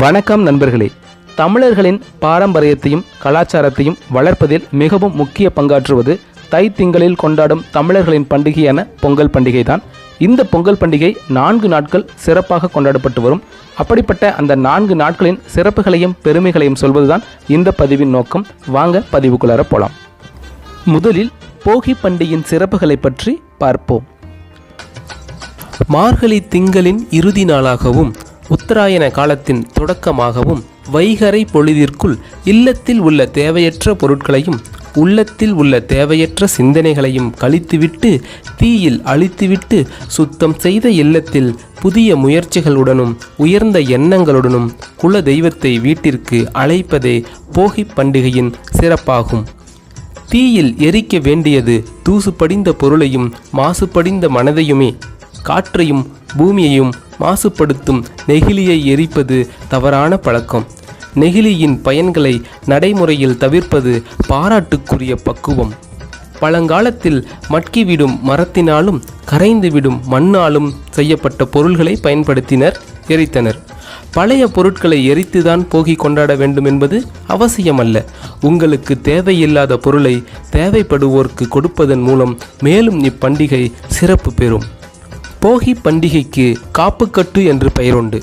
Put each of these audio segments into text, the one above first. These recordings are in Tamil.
வணக்கம் நண்பர்களே. தமிழர்களின் பாரம்பரியத்தையும் கலாச்சாரத்தையும் வளர்ப்பதில் மிகவும் முக்கிய பங்காற்றுவது தை திங்களில் கொண்டாடும் தமிழர்களின் பண்டிகையான பொங்கல் பண்டிகை தான் இந்த பொங்கல் பண்டிகை நான்கு நாட்கள் சிறப்பாக கொண்டாடப்பட்டு வரும். அப்படிப்பட்ட அந்த நான்கு நாட்களின் சிறப்புகளையும் பெருமைகளையும் சொல்வதுதான் இந்த பதிவின் நோக்கம். வாங்க பதிவுக்குள்ளார போலாம். முதலில் போகி பண்டிகையின் சிறப்புகளை பற்றி பார்ப்போம். மார்கழி திங்களின் இறுதி நாளாகவும் உத்தராயண காலத்தின் தொடக்கமாகவும் வைகரை பொழுதிற்குள் இல்லத்தில் உள்ள தேவையற்ற பொருட்களையும் உள்ளத்தில் உள்ள தேவையற்ற சிந்தனைகளையும் கழித்துவிட்டு தீயில் அழித்துவிட்டு சுத்தம் செய்த இல்லத்தில் புதிய முயற்சிகளுடனும் உயர்ந்த எண்ணங்களுடனும் குல தெய்வத்தை வீட்டிற்கு அழைப்பதே போகிப் பண்டிகையின் சிறப்பாகும். தீயில் எரிக்க வேண்டியது தூசு படிந்த பொருளையும் மாசுபடிந்த மனதையுமே காற்றையும் பூமியையும் மாசுபடுத்தும் நெகிழியை எரிப்பது தவறான பழக்கம். நெகிழியின் பயன்களை நடைமுறையில் தவிர்ப்பது பாராட்டுக்குரிய பக்குவம். பழங்காலத்தில் மட்கிவிடும் மரத்தினாலும் கரைந்துவிடும் மண்ணாலும் செய்யப்பட்ட பொருள்களை பயன்படுத்தினர் எரித்தனர். பழைய பொருட்களை எரித்துதான் போகி கொண்டாட வேண்டும் என்பது அவசியமல்ல. உங்களுக்கு தேவையில்லாத பொருளை தேவைப்படுவோருக்கு கொடுப்பதன் மூலம் மேலும் இப்பண்டிகை சிறப்பு பெறும். போகி பண்டிகைக்கு காப்புக்கட்டு என்று பெயருண்டு.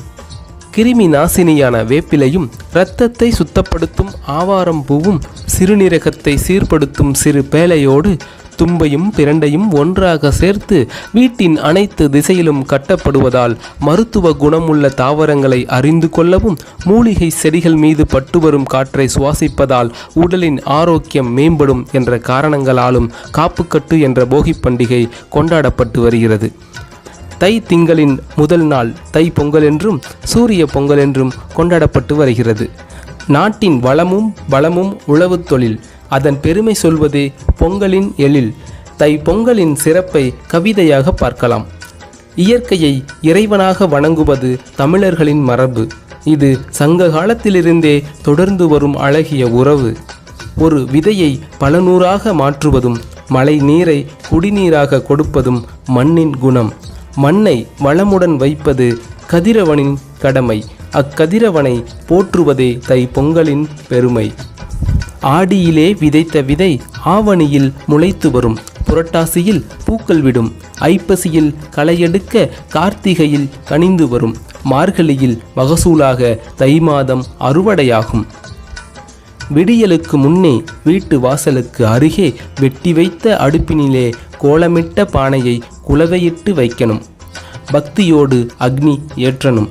கிருமி நாசினியான வேப்பிலையும் இரத்தத்தை சுத்தப்படுத்தும் ஆவாரம் பூவும் சிறுநீரகத்தை சீர்படுத்தும் சிறு பேலையோடு தும்பையும் பிரண்டையும் ஒன்றாக சேர்த்து வீட்டின் அனைத்து திசையிலும் கட்டப்படுவதால் மருத்துவ குணமுள்ள தாவரங்களை அறிந்து கொள்ளவும் மூலிகை செடிகள் மீது பட்டு வரும் காற்றை சுவாசிப்பதால் உடலின் ஆரோக்கியம் மேம்படும் என்ற காரணங்களாலும் காப்புக்கட்டு என்ற போகிப் பண்டிகை கொண்டாடப்பட்டு வருகிறது. தை திங்களின் முதல் நாள் தை பொங்கல் என்றும் சூரிய பொங்கல் என்றும் கொண்டாடப்பட்டு வருகிறது. நாட்டின் வளமும் பலமும் உழவு தொழில். அதன் பெருமை சொல்வதே பொங்கலின் எழில். தை பொங்கலின் சிறப்பை கவிதையாக பார்க்கலாம். இயற்கையை இறைவனாக வணங்குவது தமிழர்களின் மரபு. இது சங்க காலத்திலிருந்தே தொடர்ந்து வரும் அழகிய உறவு. ஒரு விதையை பல நூறாக மாற்றுவதும் மழை நீரை குடிநீராக கொடுப்பதும் மண்ணின் குணம். மண்ணை வளமுடன் வைப்பது கதிரவனின் கடமை. அக்கதிரவனை போற்றுவதே தை பொங்கலின் பெருமை. ஆடியிலே விதைத்த விதை ஆவணியில் முளைத்து வரும். புரட்டாசியில் பூக்கள் விடும். ஐப்பசியில் களையெடுக்க கார்த்திகையில் கனிந்து வரும். மார்கழியில் மகசூலாக தை மாதம் அறுவடையாகும். விடியலுக்கு முன்னே வீட்டு வாசலுக்கு அருகே வெட்டி வைத்த அடுப்பினிலே கோலமிட்ட பானையை குலவையிட்டு வைக்கணும். பக்தியோடு அக்னி ஏற்றணும்.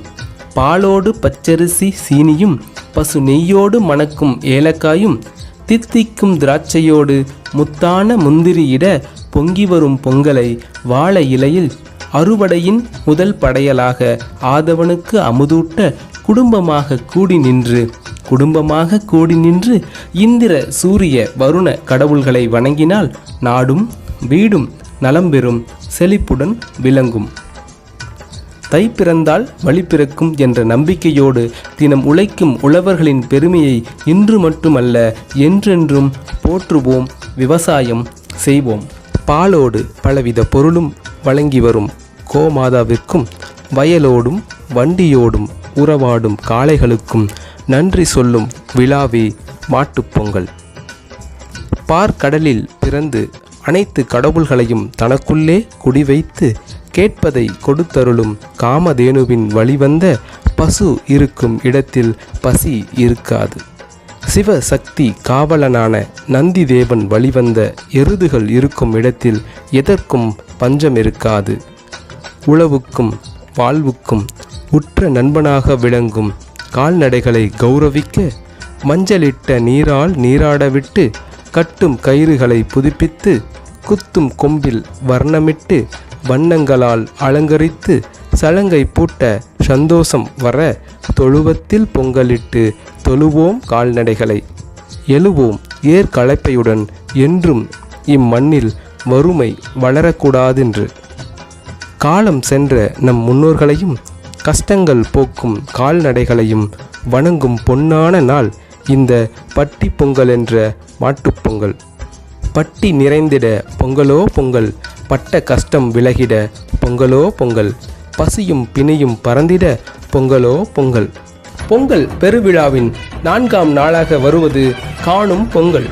பாலோடு பச்சரிசி சீனியும் பசு நெய்யோடு மணக்கும் ஏலக்காயும் தித்திக்கும் திராட்சையோடு முத்தான முந்திரியிட பொங்கி வரும் பொங்கலை வாழை இலையில் அறுவடையின் முதல் படையலாக ஆதவனுக்கு அமுதூட்ட குடும்பமாக கூடி நின்று குடும்பமாக கூடி நின்று இந்திர சூரிய வருண கடவுள்களை வணங்கினால் நாடும் வீடும் நலம் பெறும் செழிப்புடன் விளங்கும். தை பிறந்தால் வழி பிறக்கும் என்ற நம்பிக்கையோடு தினம் உழைக்கும் உழவர்களின் பெருமையை இன்று மட்டுமல்ல என்றென்றும் போற்றுவோம் விவசாயம் செய்வோம். பாலோடு பலவித பொருளும் வழங்கி வரும். கோமாதாவிற்கும் வயலோடும் வண்டியோடும் உறவாடும் காளைகளுக்கும் நன்றி சொல்லும் விழாவே மாட்டுப்பொங்கல் பார்க்கடலில் பிறந்து அனைத்து கடவுள்களையும் தனக்குள்ளே குடிவைத்து கேட்பதை கொடுத்தருளும் காமதேனுவின் வழிவந்த பசு இருக்கும் இடத்தில் பசி இருக்காது. சிவசக்தி காவலனான நந்தி தேவன் வழிவந்த எருதுகள் இருக்கும் இடத்தில் எதற்கும் பஞ்சம் இருக்காது. உழவுக்கும் வாழ்வுக்கும் உற்ற நண்பனாக விளங்கும் கால்நடைகளை கௌரவிக்க மஞ்சளிட்ட நீரால் நீராடவிட்டு கட்டும் கயிறுகளை புதுப்பித்து குத்தும் கொம்பில் வர்ணமிட்டு வண்ணங்களால் அலங்கரித்து சலங்கை பூட்ட சந்தோஷம் வர தொழுவத்தில் பொங்கலிட்டு தொழுவோம் கால்நடைகளை. எழுவோம் ஏற்கலப்பையுடன் என்றும் இம்மண்ணில் வறுமை வளரக்கூடாதென்று. காலம் சென்ற நம் முன்னோர்களையும் கஷ்டங்கள் போக்கும் கால்நடைகளையும் வணங்கும் பொன்னான நாள் இந்த பட்டி பொங்கல் என்ற மாட்டுப்பொங்கல் பட்டி நிறைந்திட பொங்கலோ பொங்கல் பட்ட கஷ்டம் விலகிட பொங்கலோ பொங்கல் பசியும் பிணியும் பறந்திட பொங்கலோ பொங்கல். பொங்கல் பெருவிழாவின் நான்காம் நாளாக வருவது காணும் பொங்கல்.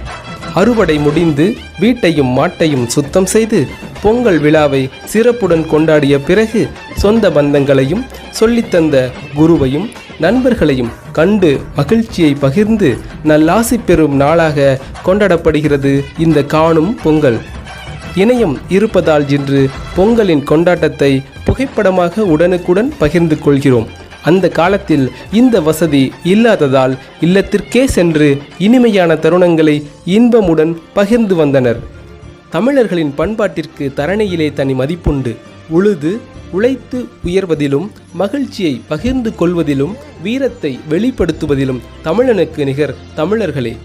அறுவடை முடிந்து வீட்டையும் மாட்டையும் சுத்தம் செய்து பொங்கல் விழாவை சிறப்புடன் கொண்டாடிய பிறகு சொந்த பந்தங்களையும் சொல்லித்தந்த குருவையும் நண்பர்களையும் கண்டு மகிழ்ச்சியை பகிர்ந்து நல்லாசி பெறும் நாளாக கொண்டாடப்படுகிறது இந்த காணும் பொங்கல். இணையம் இருப்பதால் இன்று பொங்கலின் கொண்டாட்டத்தை புகைப்படமாக உடனுக்குடன் பகிர்ந்து கொள்கிறோம். அந்த காலத்தில் இந்த வசதி இல்லாததால் இல்லத்திற்கே சென்று இனிமையான தருணங்களை இன்பமுடன் பகிர்ந்து வந்தனர். தமிழர்களின் பண்பாட்டிற்கு தரணையிலே தனி மதிப்புண்டு. உழுது உழைத்து உயர்வதிலும் மகிழ்ச்சியை பகிர்ந்து கொள்வதிலும் வீரத்தை வெளிப்படுத்துவதிலும் தமிழனுக்கு நிகர் தமிழர்களே.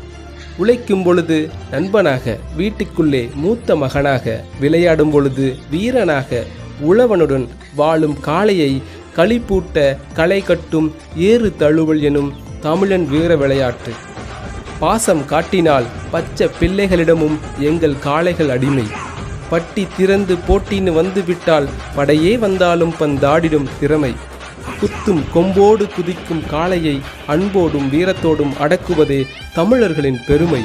உழைக்கும் பொழுது நண்பனாக வீட்டுக்குள்ளே மூத்த மகனாக விளையாடும் பொழுது வீரனாக உழவனுடன் வாழும் காளையை களிப்பூட்ட களை கட்டும் ஏறு தழுவல் எனும் தமிழன் வீர விளையாட்டு. பாசம் காட்டினால் பச்சை பிள்ளைகளிடமும் எங்கள் காளைகள் அடிமை. பட்டி திறந்து போட்டின்னு வந்து விட்டால் படையே வந்தாலும் பந்தாடிடும் திறமை. குத்தும் கொம்போடு குதிக்கும் காளையை அன்போடும் வீரத்தோடும் அடக்குவதே தமிழர்களின் பெருமை.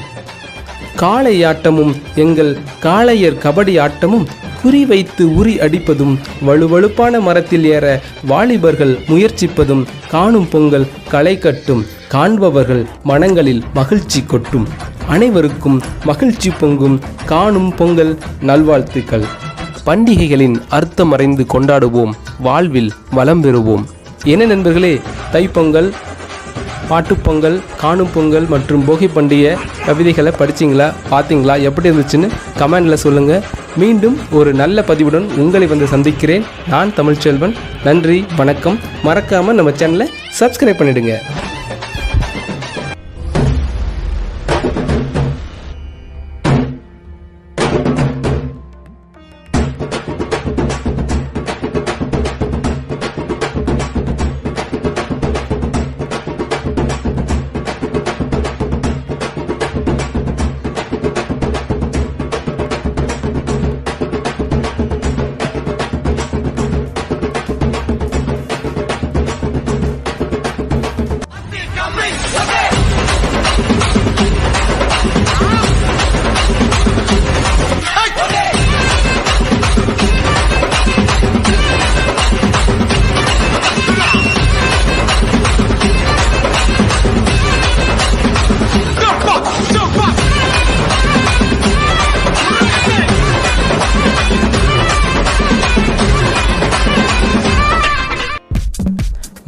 காளை ஆட்டமும் எங்கள் காளையர் கபடி ஆட்டமும் குறிவைத்து உரி அடிப்பதும் வலுவழுப்பான மரத்தில் ஏற வாலிபர்கள் முயற்சிப்பதும் காணும் பொங்கல் களை கட்டும் காண்பவர்கள் மனங்களில் மகிழ்ச்சி கொட்டும். அனைவருக்கும் மகிழ்ச்சி பொங்கும் காணும் பொங்கல் நல்வாழ்த்துக்கள். பண்டிகைகளின் அர்த்தம் அறிந்து கொண்டாடுவோம் வாழ்வில் வளம் பெறுவோம். என்ன நண்பர்களே தைப்பொங்கல் பாட்டுப்பொங்கல் காணும் பொங்கல் மற்றும் போகி பண்டிகை கவிதைகளை படிச்சிங்களா பார்த்தீங்களா எப்படி இருந்துச்சுன்னு கமெண்டில் சொல்லுங்கள் மீண்டும் ஒரு நல்ல பதிவுடன் உங்களை வந்து சந்திக்கிறேன். நான் தமிழ்ச்செல்வன். நன்றி வணக்கம். மறக்காமல் நம்ம சேனலை சப்ஸ்கிரைப் பண்ணிவிடுங்க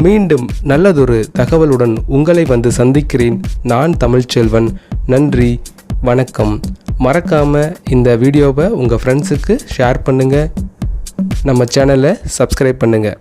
மீண்டும் நல்லதொரு தகவலுடன் உங்களை வந்து சந்திக்கிறேன். நான் தமிழ்ச்செல்வன். நன்றி வணக்கம். மறக்காம இந்த வீடியோவை உங்கள் ஃப்ரெண்ட்ஸுக்கு ஷேர் பண்ணுங்கள் நம்ம சேனலை சப்ஸ்கிரைப் பண்ணுங்கள்